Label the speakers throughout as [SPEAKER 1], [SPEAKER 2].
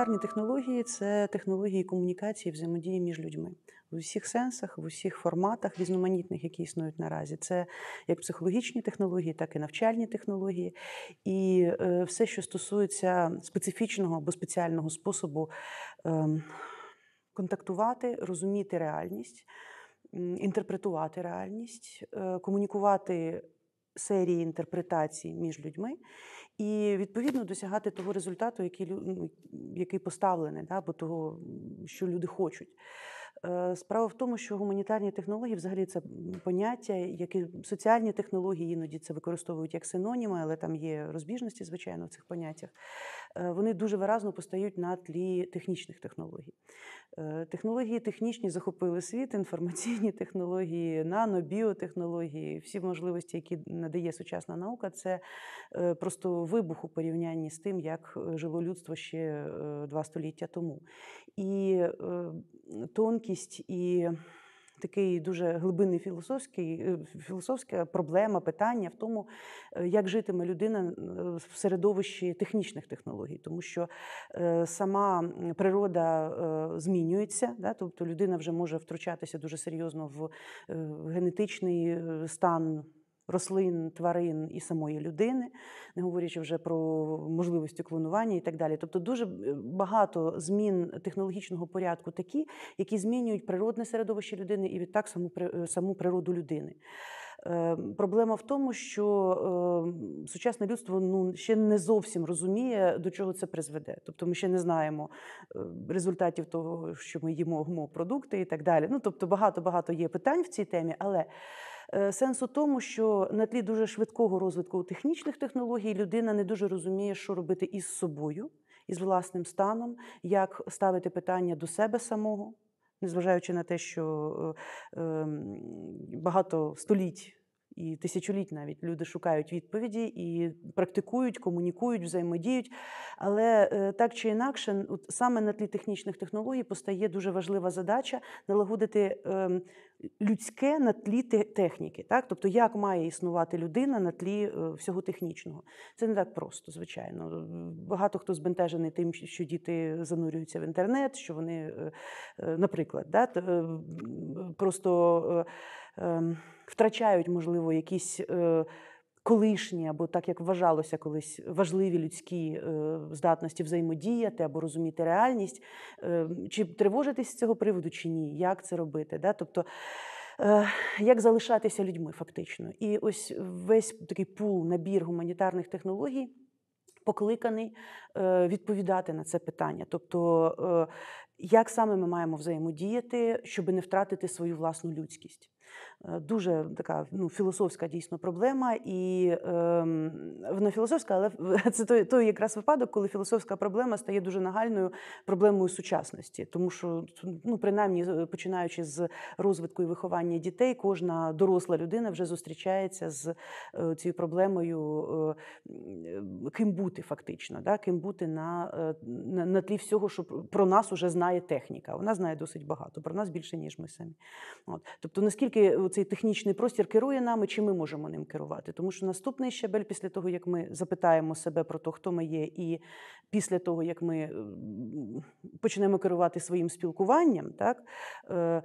[SPEAKER 1] Гуманітарні технології це технології комунікації, взаємодії між людьми в усіх сенсах, в усіх форматах різноманітних, які існують наразі. Це як психологічні технології, так і навчальні технології. І е, все, що стосується специфічного або спеціального способу ем, контактувати, розуміти реальність, інтерпретувати реальність, е, комунікувати серії інтерпретацій між людьми і відповідно досягати того результату, який ну, який поставлений, да, або того, що люди хочуть. Е, справа в тому, що гуманітарні технології взагалі це поняття, які соціальні технології іноді це використовують як синоніми, але там є розбіжності, звичайно, в цих поняттях. Е, вони дуже виразно постають на тлі технічних технологій. Е, технології технічні захопили світ, інформаційні технології, нано, біотехнології, всі можливості, які надає сучасна наука, це просто вибух у порівнянні з тим, як жило людство ще два століття тому. І тонкість і такий дуже глибинний філософський, е, філософська проблема, питання в тому, е, як житиме людина е, в середовищі технічних технологій, тому що сама природа змінюється, да, тобто людина вже може втручатися дуже серйозно в генетичний стан рослин, тварин і самої людини, не говорячи вже про можливості клонування і так далі. Тобто, дуже е, багато змін технологічного порядку такі, які змінюють природне середовище людини і відтак саму е, саму природу людини. Е, проблема в тому, що сучасне людство ну ще не зовсім розуміє, до чого це призведе. Тобто, ми ще не знаємо результатів того, що ми їмо продукти і так далі. Ну тобто, багато багато є питань в цій темі, але сенс у тому, що на тлі дуже швидкого розвитку технічних технологій людина не дуже розуміє, що робити із собою, із власним станом, як ставити питання до себе самого, незважаючи на те, що е, ем, багато століть. І тисячоліть навіть люди шукають відповіді і практикують, комунікують, взаємодіють. Але е, так чи інакше, от саме на тлі технічних технологій постає дуже важлива задача налагодити ем, людське на тлі техніки. Так? Тобто, як має існувати людина на тлі е, всього технічного. Це не так просто, звичайно. Багато хто збентежений тим, що діти занурюються в інтернет, що вони, е, наприклад, да, просто. Ем, втрачають, можливо, якісь е, колишні, або так як вважалося колись важливі людські е, здатності взаємодіяти або розуміти реальність, е, чи тривожитись з цього приводу, чи ні, як це робити. Да? Тобто, як залишатися людьми фактично. І ось весь такий пул, набір гуманітарних технологій. Покликаний відповідати на це питання, тобто як саме ми маємо взаємодіяти, щоб не втратити свою власну людськість. Е, дуже така ну, філософська дійсно проблема, і е, вона філософська, але це той, той якраз випадок, коли філософська проблема стає дуже нагальною проблемою сучасності, тому що ну принаймні починаючи з розвитку і виховання дітей, кожна доросла людина вже зустрічається з е, цією проблемою, е, ким бути фактично, да? ким бути на, е, на, на тлі всього, що про нас уже знає техніка. Вона знає досить багато, про нас більше ніж ми самі. От. Тобто, наскільки цей технічний простір керує нами, чи ми можемо ним керувати. Тому що наступний щебель, після того, як ми запитаємо себе про те, хто ми є, і після того, як ми почнемо керувати своїм спілкуванням, так, е,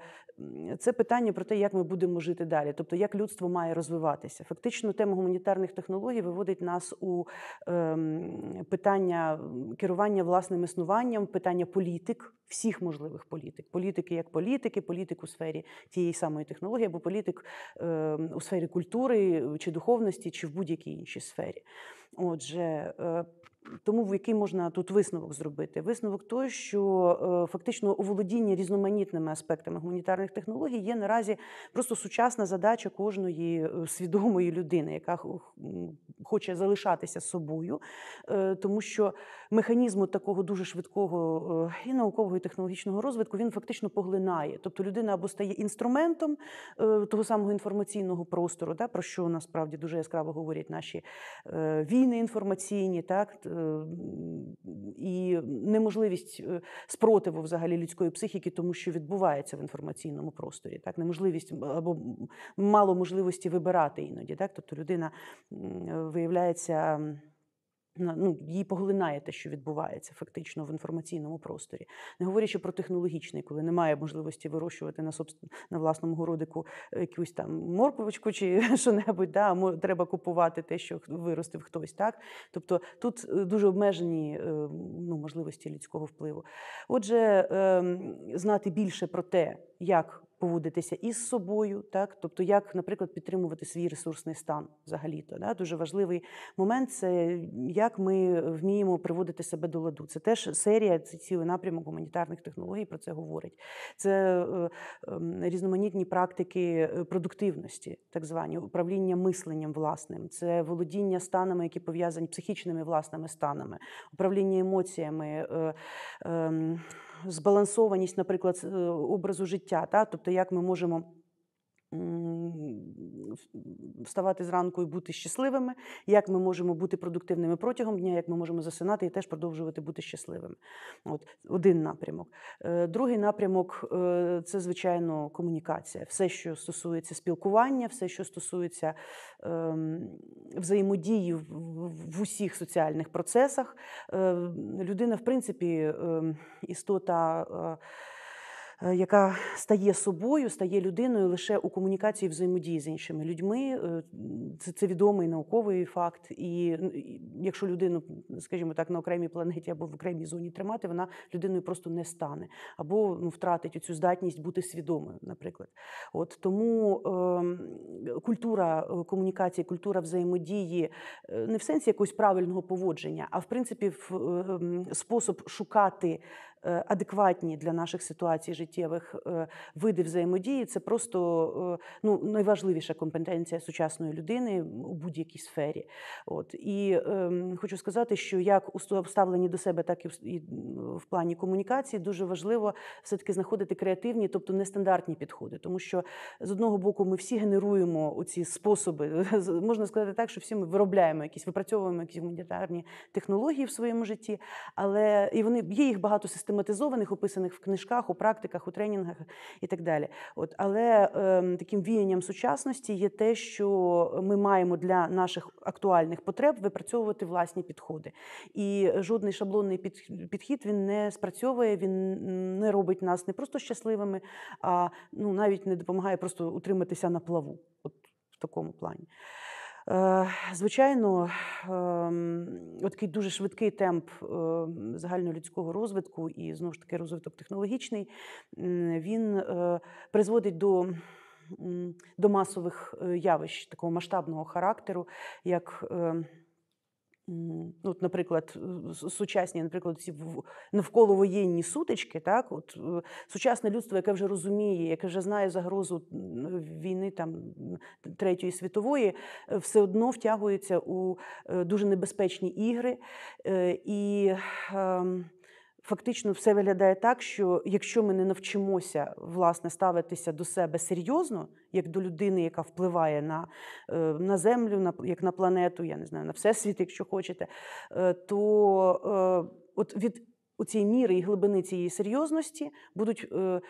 [SPEAKER 1] це питання про те, як ми будемо жити далі, тобто як людство має розвиватися. Фактично, тема гуманітарних технологій виводить нас у ем, питання керування власним існуванням, питання політик, всіх можливих політик. Політики як політики, політик у сфері тієї самої технології, або політик ем, у сфері культури чи духовності, чи в будь-якій іншій сфері. Отже, е, тому в який можна тут висновок зробити? Висновок той, що е, фактично оволодіння різноманітними аспектами гуманітарних технологій є наразі просто сучасна задача кожної е, свідомої людини, яка хоче залишатися собою, е, тому що механізму такого дуже швидкого і наукового і технологічного розвитку він фактично поглинає. Тобто людина або стає інструментом того самого інформаційного простору, про що насправді дуже яскраво говорять наші війни інформаційні, так. І неможливість е, спротиву взагалі людської психіки, тому що відбувається в інформаційному просторі. Так, неможливість або мало можливості вибирати іноді. Так, тобто людина виявляється. Ну, її поглинає те, що відбувається фактично в інформаційному просторі. Не говорячи про технологічний, коли немає можливості вирощувати на собс- на власному городику якусь там морквочку чи що-небудь, да, а треба купувати те, що виростив хтось. Так? Тобто тут е, дуже обмежені е, ну, можливості людського впливу. Отже, ем, знати більше про те, як поводитися із собою, так тобто, як, наприклад, підтримувати свій ресурсний стан взагалі-то. Да? Дуже важливий момент це як ми вміємо приводити себе до ладу. Це теж серія, це цілий напрямок гуманітарних технологій про це говорить. Це е, ем, різноманітні практики е, продуктивності, так звані управління мисленням власним, це володіння станами, які пов'язані психічними власними станами, управління емоціями. е, ем, Збалансованість, наприклад, е, образу життя, та? тобто як ми можемо вставати зранку і бути щасливими, як ми можемо бути продуктивними протягом дня, як ми можемо засинати і теж продовжувати бути щасливими. От один напрямок. Е, Другий напрямок е, це, звичайно, комунікація. Все, що стосується спілкування, все, що стосується ем, взаємодії в, усіх соціальних процесах. Е, Людина, в принципі, ем, істота. Е, яка стає собою, стає людиною лише у комунікації взаємодії з іншими людьми. Е, Це, це відомий науковий факт. І ну, якщо людину, скажімо так, на окремій планеті або в окремій зоні тримати, вона людиною просто не стане, або ну, втратить цю здатність бути свідомою, наприклад. От тому ем, культура е, комунікації, культура взаємодії е, не в сенсі якогось правильного поводження, а в принципі в е, спосіб шукати адекватні для наших ситуацій життєвих е, види взаємодії це просто е, ну, найважливіша компетенція сучасної людини у будь-якій сфері. От і ем, хочу сказати, що як у ставленні до себе, так і в, плані комунікації дуже важливо все-таки знаходити креативні, тобто нестандартні підходи, тому що з одного боку ми всі генеруємо оці способи. Можна сказати так, що всі ми виробляємо якісь, випрацьовуємо якісь гуманітарні технології в своєму житті, але і вони є їх багато систематизованих, описаних в книжках, у практиках, у тренінгах і так далі. От але ем, таким віянням сучасності є те, що ми маємо для наших актуальних потреб випрацьовувати власні підходи. І жодний шаблонний під- підхід він не спрацьовує, він не робить нас не просто щасливими, а ну навіть не допомагає просто утриматися на плаву. От в такому плані. Е, Звичайно, ем, такий дуже швидкий темп е, загальнолюдського розвитку і знову ж таки розвиток технологічний, він е, призводить до, до масових явищ такого масштабного характеру, як е, м, Ну, от, наприклад, сучасні, наприклад, ці в- навколовоєнні сутички, так, от сучасне людство, яке вже розуміє, яке вже знає загрозу війни там Третьої світової, е, все одно втягується у е, дуже небезпечні ігри. Е, І ем, фактично все виглядає так, що якщо ми не навчимося власне ставитися до себе серйозно, як до людини, яка впливає на, е, на землю, на, як на планету, я не знаю, на всесвіт, якщо хочете, е, то е, от від у цієї міри і глибини цієї серйозності будуть е,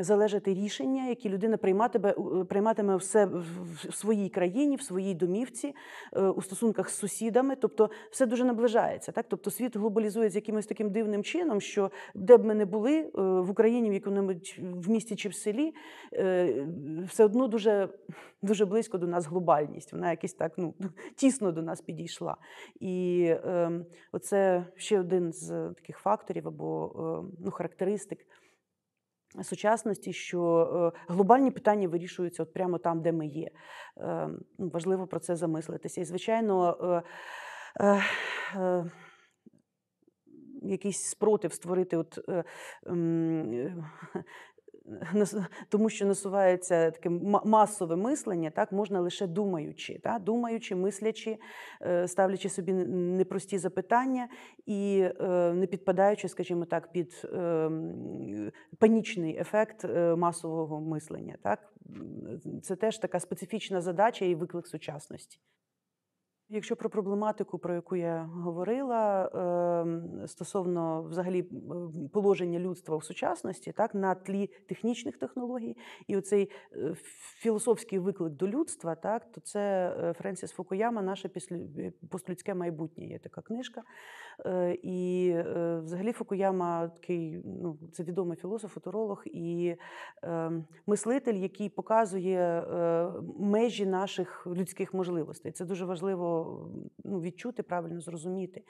[SPEAKER 1] залежати рішення, які людина прийматиме, е, прийматиме все в, своїй країні, в своїй домівці, е, у стосунках з сусідами. Тобто все дуже наближається. Так? Тобто світ глобалізується якимось таким дивним чином, що де б ми не були е, в Україні, в якому-небудь в місті чи в селі, е, все одно дуже, дуже близько до нас глобальність. Вона якось так ну, тісно до нас підійшла. І е, оце ще один з таких факторів або е, ну, характеристик сучасності, що е, глобальні питання вирішуються от прямо там, де ми є. Е, ну, важливо про це замислитися. І, звичайно, якийсь спротив створити, от, е, м, е, нас- тому що насувається таке масове мислення, так можна лише думаючи, так? думаючи, мислячи, е, ставлячи собі непрості запитання і е, не підпадаючи, скажімо так, під е, панічний ефект е, масового мислення. Так? Це теж така специфічна задача і виклик сучасності. Якщо про проблематику, про яку я говорила, ем, стосовно взагалі положення людства в сучасності, так на тлі технічних технологій, і оцей е, філософський виклик до людства, так то це е, Френсіс Фукуяма, наше е, постлюдське майбутнє. Є така книжка. І взагалі Фукуяма такий, ну це відомий філософ, футуролог і е, мислитель, який показує межі наших людських можливостей. Це дуже важливо ну, відчути, правильно зрозуміти.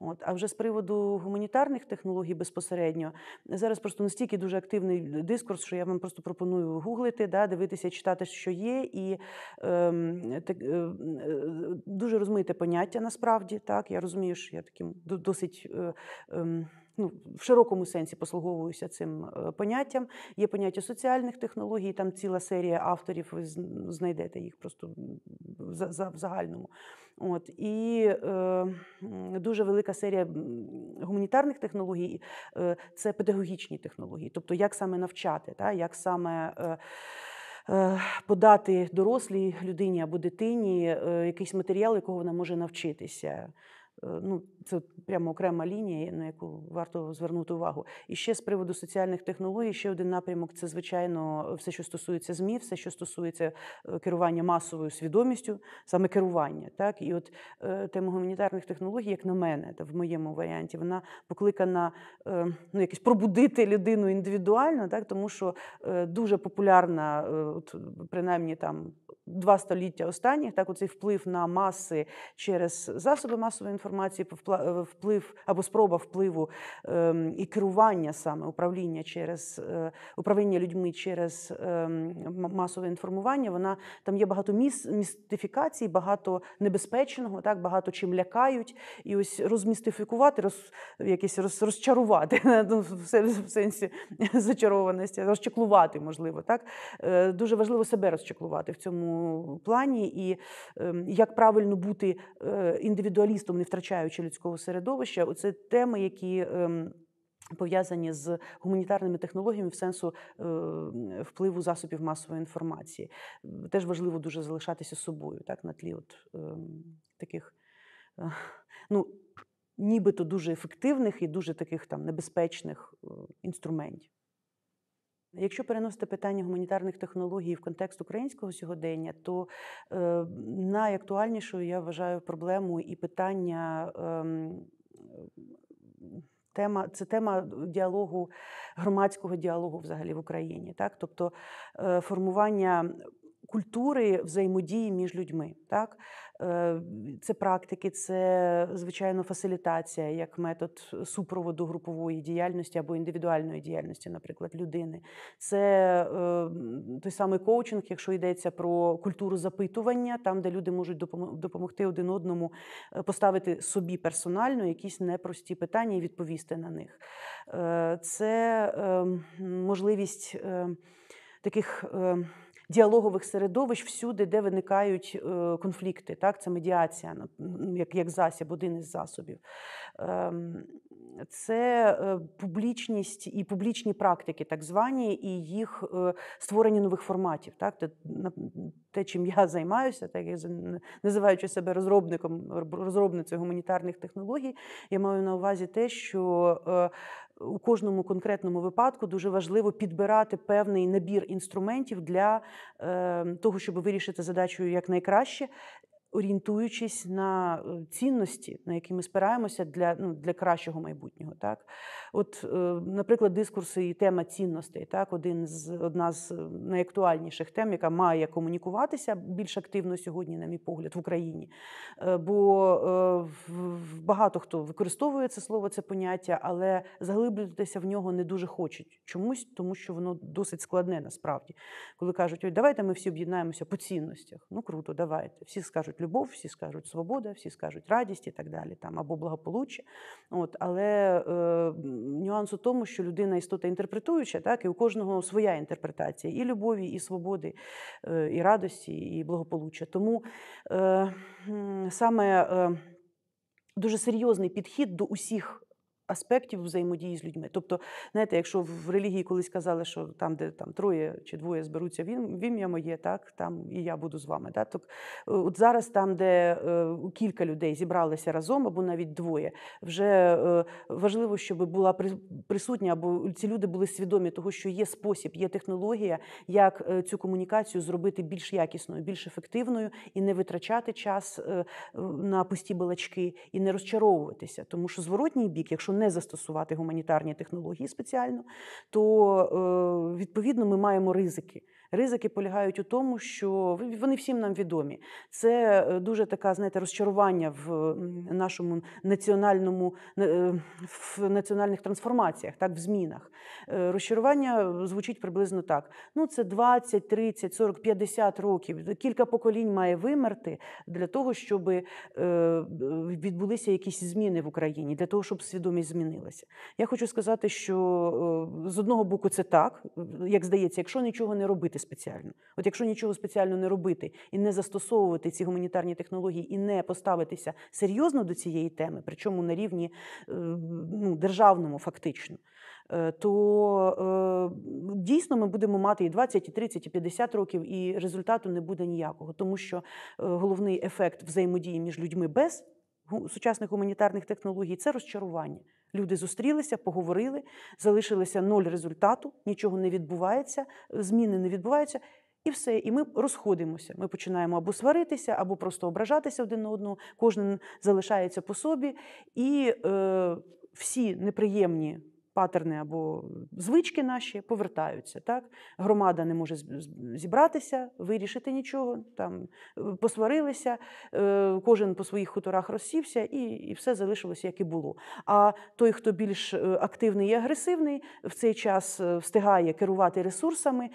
[SPEAKER 1] От. А вже з приводу гуманітарних технологій безпосередньо зараз просто настільки дуже активний дискурс, що я вам просто пропоную гуглити, да, дивитися, читати, що є, і ем, так, е, е, дуже розмите поняття насправді. Так, я розумію, що я таким досить. е, ем, Ну, в широкому сенсі послуговуюся цим е, поняттям. Є поняття соціальних технологій, там ціла серія авторів, ви знайдете їх просто в за- за- в загальному. От. І е, дуже велика серія гуманітарних технологій е, це педагогічні технології, тобто як саме навчати, та, як саме. Е, е, Подати дорослій людині або дитині е, якийсь матеріал, якого вона може навчитися. Е, Ну, це прямо окрема лінія, на яку варто звернути увагу. І ще з приводу соціальних технологій, ще один напрямок це, звичайно, все, що стосується ЗМІ, все, що стосується е, керування масовою свідомістю, саме керування. Так? І от е, тема гуманітарних технологій, як на мене, та в моєму варіанті, вона покликана ну, якось пробудити людину індивідуально, так? тому що дуже популярна, от, принаймні там. Два століття останніх так оцей вплив на маси через засоби масової інформації, е, вплив або спроба впливу ем, і керування саме управління через е, управління людьми через ем, масове інформування. Вона там є багато міс, містифікацій, багато небезпечного, так багато чим лякають, і ось розмістифікувати, роз, якесь роз, розчарувати ну, в сенсі зачарованості, розчеклувати, можливо, так Е, дуже важливо себе розчеклувати в цьому плані, і ем, як правильно бути е, індивідуалістом, не втрачаючи людського середовища. Це теми, які. ем, Пов'язані з гуманітарними технологіями в сенсу е, впливу засобів масової інформації. Теж важливо дуже залишатися собою, так, на тлі от, ем, таких е, ну, нібито дуже ефективних і дуже таких там небезпечних е, інструментів. Якщо переносити питання гуманітарних технологій в контекст українського сьогодення, то е, найактуальнішою я вважаю проблему і питання. ем, Тема це тема діалогу, громадського діалогу взагалі в Україні, так тобто е, формування культури взаємодії між людьми. Так? Е, Це практики, це звичайно фасилітація як метод супроводу групової діяльності або індивідуальної діяльності, наприклад, людини. Це е, той самий коучинг, якщо йдеться про культуру запитування, там, де люди можуть допомогти один одному е, поставити собі персонально якісь непрості питання і відповісти на них. Це е, можливість е, таких. Діалогових середовищ всюди, де виникають е, конфлікти, так це медіація, як, як засіб, один із засобів. Це е, публічність і публічні практики, так звані, і їх е, створення нових форматів. Так? Те, чим я займаюся, так за- називаючи себе розробником, розробницею гуманітарних технологій, я маю на увазі те, що е, у кожному конкретному випадку дуже важливо підбирати певний набір інструментів для того, щоб вирішити задачу якнайкраще. Орієнтуючись на е, цінності, на які ми спираємося для, ну, для кращого майбутнього. Так? От, е, наприклад, дискурси і тема цінностей, так? Один з, одна з найактуальніших тем, яка має комунікуватися більш активно сьогодні, на мій погляд, в Україні. Е, Бо е, багато хто використовує це слово, це поняття, але заглиблюватися в нього не дуже хочуть чомусь, тому що воно досить складне насправді. Коли кажуть, давайте ми всі об'єднаємося по цінностях. Ну круто, давайте. Всі скажуть любов, всі скажуть свобода, всі скажуть радість і так далі, там або благополуччя. От, але е, нюанс у тому, що людина істота інтерпретуюча, так, і у кожного своя інтерпретація і любові, і свободи, е, і радості, і благополуччя. Тому е, саме е, дуже серйозний підхід до усіх аспектів взаємодії з людьми. Тобто, знаєте, якщо в релігії колись казали, що там, де там троє чи двоє зберуться в ім'я моє, так там і я буду з вами. Так? Так, е, от зараз, там, де е, кілька людей зібралися разом, або навіть двоє, вже е, важливо, щоб була присутня, або ці люди були свідомі того, що є спосіб, є технологія, як е, цю комунікацію зробити більш якісною, більш ефективною і не витрачати час е, на пусті балачки і не розчаровуватися. Тому що зворотній бік, якщо не застосувати гуманітарні технології спеціально, то е, відповідно ми маємо ризики. Ризики полягають у тому, що вони всім нам відомі. Це е, дуже така, знаєте, розчарування в нашому національному е, в національних трансформаціях, так, в змінах. Е, Розчарування звучить приблизно так: ну це 20, 30, 40, 50 років. Кілька поколінь має вимерти для того, щоб е, відбулися якісь зміни в Україні, для того, щоб свідомість змінилася. Я хочу сказати, що е, з одного боку це так, як здається, якщо нічого не робити спеціально, от якщо нічого спеціально не робити і не застосовувати ці гуманітарні технології, і не поставитися серйозно до цієї теми, причому на рівні е, ну, державному, фактично. е, То е, дійсно ми будемо мати і 20, і 30, і 50 років, і результату не буде ніякого, тому що головний ефект взаємодії між людьми без сучасних гуманітарних технологій це розчарування. Люди зустрілися, поговорили, залишилося ноль результату, нічого не відбувається, зміни не відбуваються. І все, і ми розходимося. Ми починаємо або сваритися, або просто ображатися один на одного. Кожен залишається по собі, і е, всі неприємні патерни або звички наші повертаються. Так? Громада не може зібратися, вирішити нічого, там е, посварилися, е, кожен по своїх хуторах розсівся, і, і все залишилося, як і було. А той, хто більш е, активний і агресивний, в цей час встигає керувати ресурсами,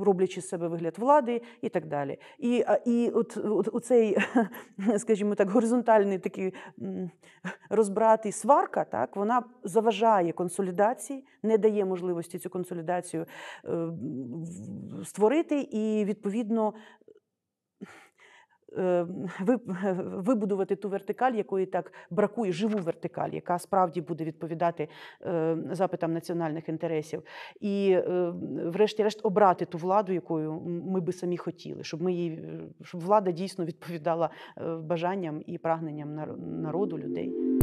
[SPEAKER 1] роблячи з себе вигляд влади і так далі. І, і от, от, оцей, скажімо так, горизонтальний такий м, розбрат і сварка, так, вона заважає консолідації, не дає можливості цю консолідацію е, створити, і відповідно е, вибудувати ту вертикаль, якої так бракує, живу вертикаль, яка справді буде відповідати е, запитам національних інтересів, і, врешті-решт, обрати ту владу, якою ми би самі хотіли, щоб ми її, щоб влада дійсно відповідала бажанням і прагненням народу людей.